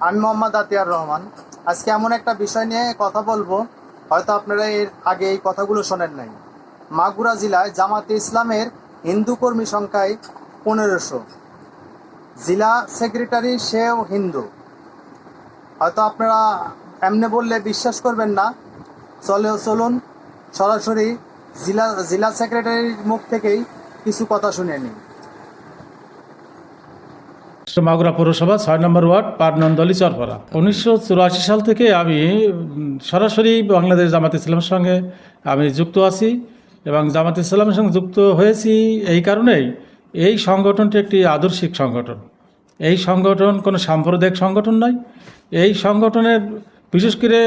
আমি মোহাম্মদ আতিয়ার রহমান। আজকে এমন একটা বিষয় নিয়ে কথা বলব, হয়তো আপনারা এর আগে এই কথাগুলো শোনেন নাই। মাগুরা জেলায় জামাতে ইসলামের হিন্দু কর্মী সংখ্যায় পনেরোশো। জেলা সেক্রেটারি সেও হিন্দু। হয়তো আপনারা এমনি বললে বিশ্বাস করবেন না। চলে, চলুন সরাসরি জেলা জেলা সেক্রেটারির মুখ থেকেই কিছু কথা শুনে নিই। মাগুরা পৌরসভা, ছয় নম্বর ওয়ার্ড, পাটনন্দলি, চরপাড়া। উনিশশো চুরাশি সাল থেকে আমি সরাসরি বাংলাদেশ জামাত ইসলামের সঙ্গে আমি যুক্ত আছি এবং জামাত ইসলামের সঙ্গে যুক্ত হয়েছি এই কারণেই এই সংগঠনটি একটি আদর্শিক সংগঠন। এই সংগঠন কোনো সাম্প্রদায়িক সংগঠন নয়। এই সংগঠনের বিশেষ করে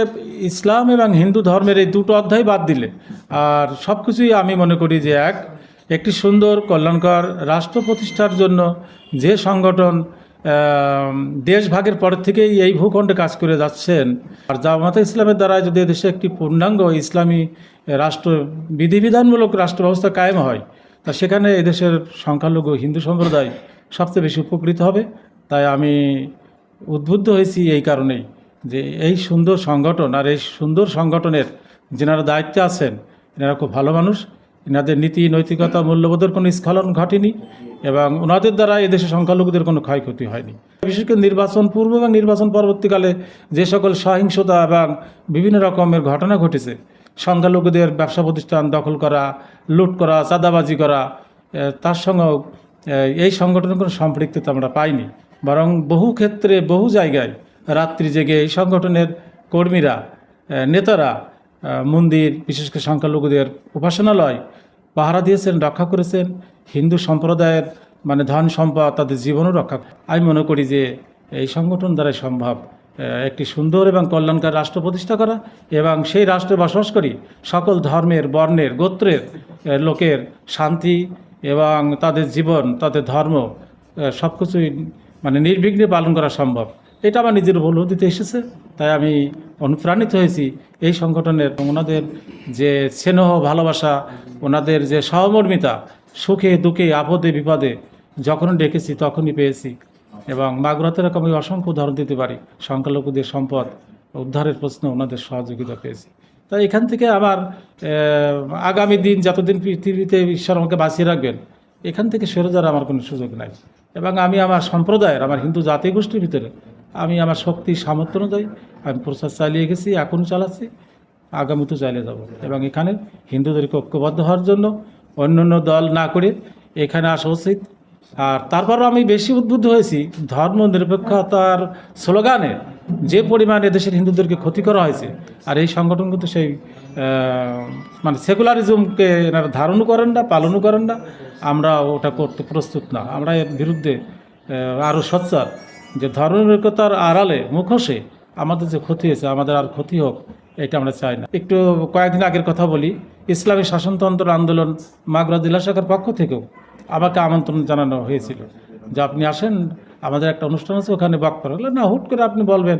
ইসলাম এবং হিন্দু ধর্মের এই দুটো অধ্যায় বাদ দিলে আর সব কিছুই আমি মনে করি যে এক, একটি সুন্দর কল্যাণকর রাষ্ট্র প্রতিষ্ঠার জন্য যে সংগঠন দেশ ভাগের পর থেকেই এই ভূখণ্ডে কাজ করে যাচ্ছেন। আর জামাতে ইসলামের দ্বারা যদি দেশে একটি পূর্ণাঙ্গ ইসলামী রাষ্ট্র, বিধিবিধানমূলক রাষ্ট্র ব্যবস্থা কায়েম হয়, তা সেখানে এদেশের সংখ্যালঘু হিন্দু সম্প্রদায় সবচেয়ে বেশি উপকৃত হবে। তাই আমি উদ্বুদ্ধ হয়েছি এই কারণেই যে এই সুন্দর সংগঠন আর এই সুন্দর সংগঠনের যেনারা দায়িত্বে আছেন, এনারা খুব ভালো মানুষ। এনাদের নীতি, নৈতিকতা, মূল্যবোধের কোনো স্খলন ঘটেনি এবং ওনাদের দ্বারা এদেশে সংখ্যালঘুদের কোনো ক্ষয়ক্ষতি হয়নি। বিশেষ করে নির্বাচন পূর্ব এবং নির্বাচন পরবর্তীকালে যে সকল সহিংসতা এবং বিভিন্ন রকমের ঘটনা ঘটেছে, সংখ্যালঘুদের ব্যবসা প্রতিষ্ঠান দখল করা, লুট করা, চাঁদাবাজি করা তার সঙ্গেও এই সংগঠনের কোনো সম্পৃক্ততা আমরা পাইনি। বরং বহু ক্ষেত্রে বহু জায়গায় রাত্রি জেগে এই সংগঠনের কর্মীরা নেতারা মন্দির, বিশেষ করে সংখ্যালঘুদের উপাসনালয় পাহারা দিয়েছেন, রক্ষা করেছেন। হিন্দু সম্প্রদায়ের মানে ধন সম্পদ তাদের জীবনও রক্ষা আমি মনে করি যে এই সংগঠন দ্বারাই সম্ভব একটি সুন্দর এবং কল্যাণকার রাষ্ট্র প্রতিষ্ঠা করা এবং সেই রাষ্ট্রে বসবাস করি। সকল ধর্মের, বর্ণের, গোত্রের লোকের শান্তি এবং তাদের জীবন, তাদের ধর্ম সব কিছুই মানে নির্বিঘ্নে পালন করা সম্ভব। এটা আমার নিজের উপলব্ধিতে এসেছে, তাই আমি অনুপ্রাণিত হয়েছি এই সংগঠনের ওনাদের যে স্নেহ, ভালোবাসা, ওনাদের যে সহমর্মিতা, সুখে, দুঃখে, আপদে, বিপদে যখন ডেকেছি তখনই পেয়েছি এবং মাগুরাতে এরকম আমি অসংখ্য উদাহরণ দিতে পারি। সংখ্যালঘুদের সম্পদ উদ্ধারের প্রশ্নে ওনাদের সহযোগিতা পেয়েছি। তাই এখান থেকে আমার আগামী দিন যতদিন পৃথিবীতে ঈশ্বর আমাকে বাঁচিয়ে রাখবেন, এখান থেকে সরে যাওয়ার আমার কোনো সুযোগ নাই। এবং আমি আমার সম্প্রদায়ের, আমার হিন্দু জাতি গোষ্ঠীর ভিতরে আমি আমার শক্তি সামর্থ্য অনুযায়ী আমি প্রচার চালিয়ে গেছি এখনও চালাচ্ছি আগামীতেও চালিয়ে যাব। এবং এখানে হিন্দুদেরকে ঐক্যবদ্ধ হওয়ার জন্য অন্য অন্য দল না করে এখানে আসা উচিত। আর তারপরও আমি বেশি উদ্বুদ্ধ হয়েছি, ধর্ম নিরপেক্ষতার স্লোগানে যে পরিমাণ এদেশের হিন্দুদেরকে ক্ষতি করা হয়েছে, আর এই সংগঠন কিন্তু সেই মানে সেকুলারিজমকে এনারা ধারণও করেন না, পালনও করেন না। আমরা ওটা করতে প্রস্তুত না। আমরা এর বিরুদ্ধে আরও সচ্চার। যে ধর্মনিরপেক্ষতার আড়ালে মুখোশে আমাদের যে ক্ষতি হয়েছে, আমাদের আর ক্ষতি হোক, এটা আমরা চাই না। একটু কয়েকদিন আগের কথা বলি, ইসলামী শাসনতন্ত্র আন্দোলন মাগরা জেলা শাখার পক্ষ থেকেও আমাকে আমন্ত্রণ জানানো হয়েছিল যে আপনি আসেন, আমাদের একটা অনুষ্ঠান আছে, ওখানে বক্তব্য হলো, না, হুট করে আপনি বলবেন,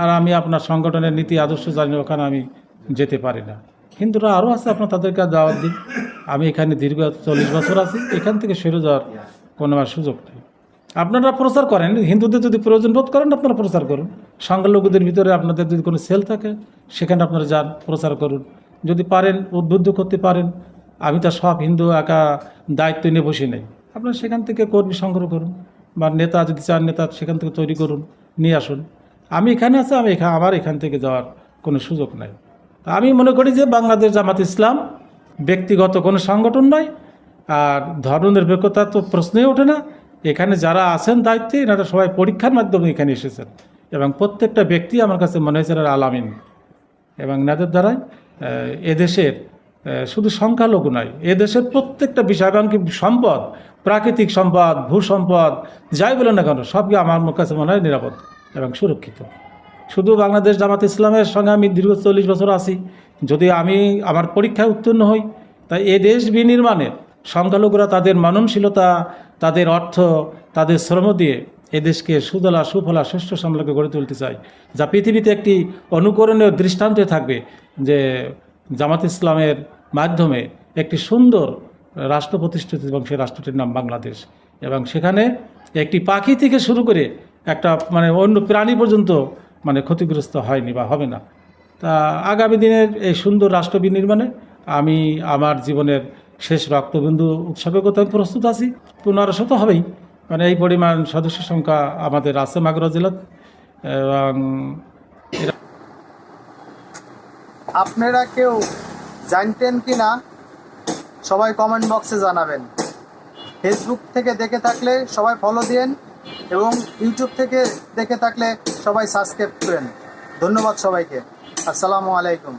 আর আমি আপনার সংগঠনের নীতি, আদর্শ জানি, ওখানে আমি যেতে পারি না। হিন্দুরা আরও আছে, আপনার তাদেরকে দাওয়াত দিন। আমি এখানে দীর্ঘ চল্লিশ বছর আছি, এখান থেকে সেরে যাওয়ার কোনো আমার সুযোগ নেই। আপনারা প্রচার করেন, হিন্দুদের যদি প্রয়োজন বোধ করেন, আপনারা প্রচার করুন। সংখ্যালঘুদের ভিতরে আপনাদের যদি কোনো সেল থাকে, সেখানে আপনারা যান, প্রচার করুন। যদি পারেন, উদ্বুদ্ধ করতে পারেন, আমি তো সব হিন্দু একা দায়িত্ব নিয়ে বসি নেই। আপনারা সেখান থেকে কর্মী সংগ্রহ করুন, বা নেতা যদি চান নেতা, সেখান থেকে তৈরি করুন, নিয়ে আসুন। আমি এখানে আছি, আমি এখানে আমার এখান থেকে যাওয়ার কোনো সুযোগ নাই। আমি মনে করি যে বাংলাদেশ জামাত ইসলাম ব্যক্তিগত কোনো সংগঠন নয়, আর ধর্মনিরপেক্ষতা তো প্রশ্নই ওঠে না। এখানে যারা আছেন দায়িত্বে, এনারা সবাই পরীক্ষার মাধ্যমে এখানে এসেছেন। এবং প্রত্যেকটা ব্যক্তি আমার কাছে মনে হয়েছে এনারা আলামিন। এবং এনাদের দ্বারাই এদেশের শুধু সংখ্যালঘু নয়, এদেশের প্রত্যেকটা বিষয় এমনকি সম্পদ, প্রাকৃতিক সম্পদ, ভূ সম্পদ, যাই বলে না কেন, সবকে আমার কাছে মনে হয় নিরাপদ এবং সুরক্ষিত। শুধু বাংলাদেশ জামাত ইসলামের সঙ্গে আমি দীর্ঘ চল্লিশ বছর আছি। যদি আমি আমার পরীক্ষায় উত্তীর্ণ হই, তাই এ দেশ বিনির্মাণে সংখ্যালঘুরা তাদের মননশীলতা তাদের অর্থ, তাদের শ্রম দিয়ে এদেশকে সুদলা, সুফলা সুষ্ঠু সামলাকে গড়ে তুলতে চাই যা পৃথিবীতে একটি অনুকরণীয় দৃষ্টান্তে থাকবে যে জামাত ইসলামের মাধ্যমে একটি সুন্দর রাষ্ট্র প্রতিষ্ঠিত এবং সেই রাষ্ট্রটির নাম বাংলাদেশ। এবং সেখানে একটি পাখি থেকে শুরু করে একটা মানে অন্য প্রাণী পর্যন্ত মানে ক্ষতিগ্রস্ত হয়নি বা হবে না। তা আগামী দিনের এই সুন্দর রাষ্ট্র বিনির্মাণে আমি আমার জীবনের শেষ রক্তবিন্দু উৎসর্গ করতে আমি প্রস্তুত আছি। পনেরো শত হবেই। মানে এই পরিমাণ সদস্য সংখ্যা আমাদের আছে মাগুরা জেলাতে এবং আপনারা কেউ জানতেন কি না, সবাই কমেন্ট বক্সে জানাবেন। ফেসবুক থেকে দেখে থাকলে সবাই ফলো দিন এবং ইউটিউব থেকে দেখে থাকলে সবাই সাবস্ক্রাইব করেন। ধন্যবাদ সবাইকে। আসসালামু আলাইকুম।